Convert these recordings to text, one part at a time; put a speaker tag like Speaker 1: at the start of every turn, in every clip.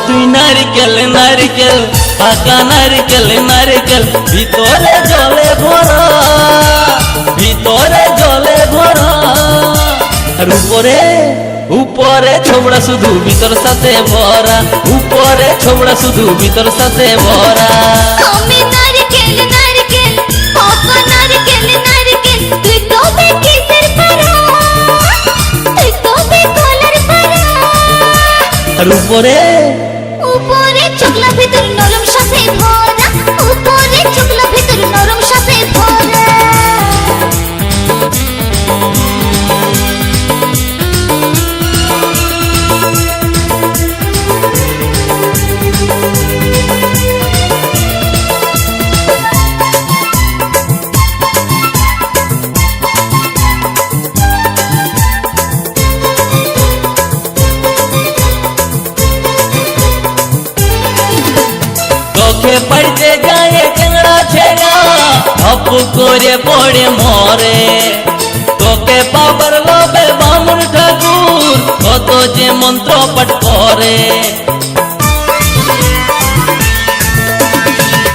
Speaker 1: তুই নারিকেল নারিকেল পাকা নারিকেল নারিকেল ভিতরে জলে ভরা ভিতরে জলে ভরা আর উপরে উপরে ছোবড়া শুধু ভিতর সাথে ভরা উপরে ছোবড়া শুধু ভিতর সাথে ভরা।
Speaker 2: আমি নারকেল নারকেল পাকা নারকেল নারকেল তুই তবে কিসের পারা তুই তবে কলার পারা
Speaker 1: আর উপরে
Speaker 2: চকলা ভিতর নরম সাথে ভরা
Speaker 1: হপ করে পড়ে মরে। তোকে পাবার লোভে বামুন ঠাকুর কত যে মন্ত্র পাঠ করে।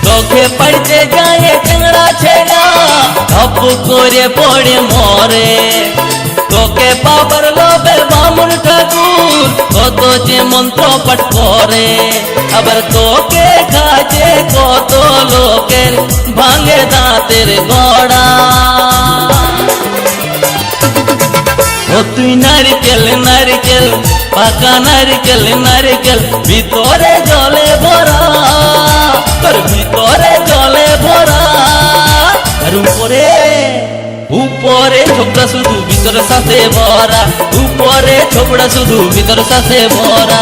Speaker 1: চোখে পড়তে যায় টেংরা ছেড়া হপ করে পড়ে মরে। তোকে পাবার লোভে বামুন ঠাকুর কত যে মন্ত্র পাঠ করে। আবার তোকে কাছে কত লোকের ভাঙে দাঁতের গড়া। ও তুই নারকেল নারকেল, পাকা নারকেল নারকেল, ভিতরে জলে ভরা। তোর ভিতরে জলে ভরা। আর উপরে উপরে ছোকরা শুধু ভিতর সাথে ভরা। উপরে ছোকরা শুধু ভিতর সাথে ভরা।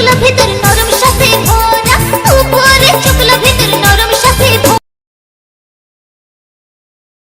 Speaker 2: লাগলো ভেতরে